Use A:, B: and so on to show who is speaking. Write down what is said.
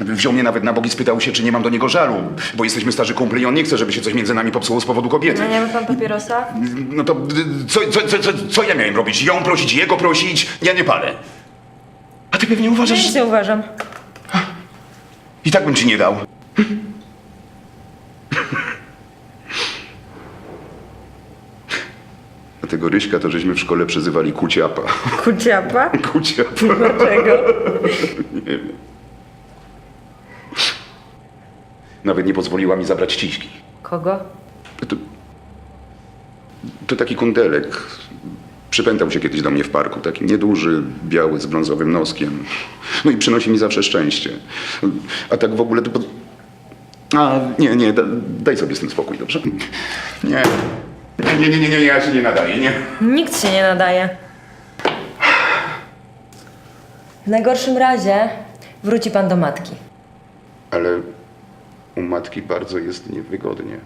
A: Wziął mnie nawet na bogi, spytał się, czy nie mam do niego żalu, bo jesteśmy starzy kumpli i on nie chce, żeby się coś między nami popsuło z powodu kobiety.
B: No nie ma pan papierosa?
A: No to co, co, co, co, co ja miałem robić? Ją prosić, jego prosić? Ja nie palę. A ty pewnie uważasz...
B: Nic nie uważam.
A: I tak bym ci nie dał. A tego Ryśka to żeśmy w szkole przezywali kuciapa.
B: Kuciapa?
A: Kuciapa.
B: Dlaczego?
A: Nie wiem. Nawet nie pozwoliła mi zabrać ciśki.
B: Kogo?
A: To, to taki kundelek. Przypętał się kiedyś do mnie w parku. Taki nieduży, biały, z brązowym noskiem. No i przynosi mi zawsze szczęście. A tak w ogóle to... Pod... A, nie, nie, da, daj sobie z tym spokój, dobrze? Nie. Nie, nie, nie, nie, ja się nie nadaję, nie.
B: Nikt się nie nadaje. W najgorszym razie wróci pan do matki.
A: Ale matki bardzo jest niewygodnie.